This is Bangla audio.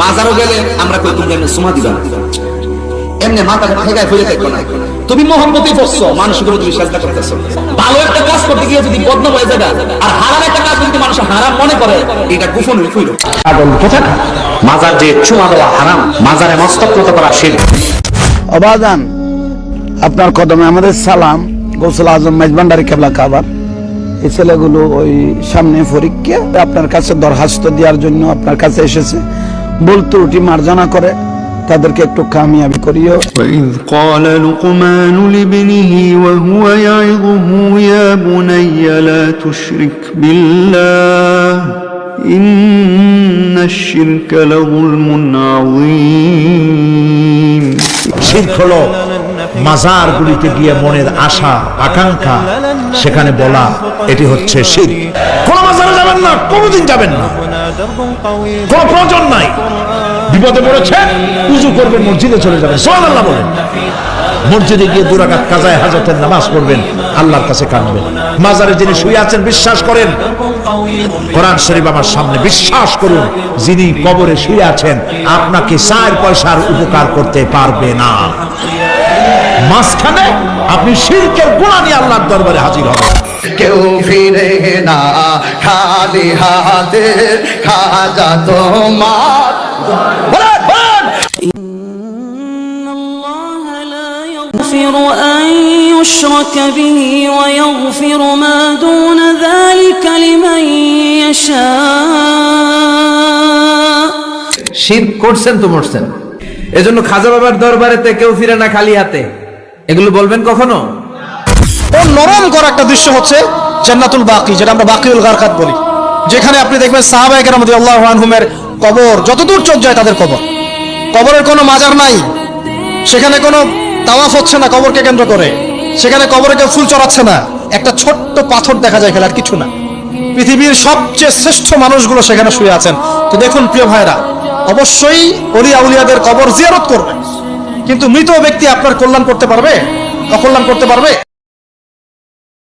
মাজারও গেলে আমরা কই তুমি এমনি সুমা দিবা। এমনি মাথাটা ঠেকায় ফেলে দেখো না। তুমি মোহাম্মতই মানুষের উপর তুমি সাজদা করতেছো। ভালো একটা কাজ করতে গিয়ে যদি বদনাম হয়ে যাবে আর হারাম একটা কাজ যদি মানুষ হারাম মনে করে এটা গোপন হইল পাগল কোথাকার মাজার যে চুমা দেওয়া হারাম মাজারে মস্তক নত করা শিল্প অবাদান আপনার কদমে আমাদের সালাম গৌসুল আজম মেজবান্ডারি কেবলা কাবার। এই ছেলেগুলো ওই সামনে পরীক্ষা আপনার কাছে দরখাস্ত দেওয়ার জন্য আপনার কাছে এসেছে। ভুল ত্রুটি মার্জনা করে তাদেরকে একটু কামিয়াবি করিও وإذ قال لقمان لابنه وهو يعظه يا بني لا تشرك بالله إن الشرك لظلم عظيم শির্ক হলো মাজারগুলিতে গিয়ে মনের আশা আকাঙ্ক্ষা সেখানে বলা এটি হচ্ছে শির কোন মাজারে যাবেন না, কোনোদিন যাবেন না। কোন প্রয়োজন নাই। বিপদে পড়েছেন উজু করবেন মসজিদে চলে যাবেন সোহান আল্লাহ বলেন। মসজিদে গিয়ে দুরাকাত কাজায় হাজতের নামাজ পড়বেন, আল্লাহর কাছে কাঁদবেন। মাজারে যিনি শুয়ে আছেন, বিশ্বাস করেন। কোরআন শরীফ আমার সামনে, বিশ্বাস করুন, যিনি কবরে শুয়ে আছেন, আপনাকে চার পয়সার উপকার করতে পারবে না। মাঝখানে আপনি শিরকের গুণা নিয়ে আল্লাহর দরবারে হাজির হবেন কেউ ফিরে না খালি হাতে খাজা তোমার বলেন, বলেন। الله لا يغفر أن يشرك به ويغفر ما دون ذلك لمن يشاء শীত করছেন তো মরছেন এজন্য খাজা বাবার দরবারেতে কেউ ফিরে না খালি হাতে এগুলো বলবেন কখনো? ও নরম করা একটা দৃশ্য হচ্ছে জান্নাতুল বাকি, যেটা আমরা বাকিউল গারকাত বলি। যেখানে আপনি দেখবেন সাহাবায়ে কেরাম রাদিয়াল্লাহু আনহুমের কবর, যতদূর চোখ যায় তাদের কবর। কবরের কোনো মাজার নাই। সেখানে কোনো তাওয়াফ হচ্ছে না কবরকে কেন্দ্র করে। সেখানে কবরে কেউ ফুল চড়াচ্ছে না। একটা ছোট্ট পাথর দেখা যায় খেলার, কিছু না। পৃথিবীর সবচেয়ে শ্রেষ্ঠ মানুষগুলো সেখানে শুয়ে আছেন। তো দেখুন প্রিয় ভাইরা অবশ্যই অলি আউলিয়াদের কবর জিয়ারত করবেন। কিন্তু মৃত ব্যক্তি আপনার কল্যাণ করতে পারবে? অকল্যাণ করতে পারবে?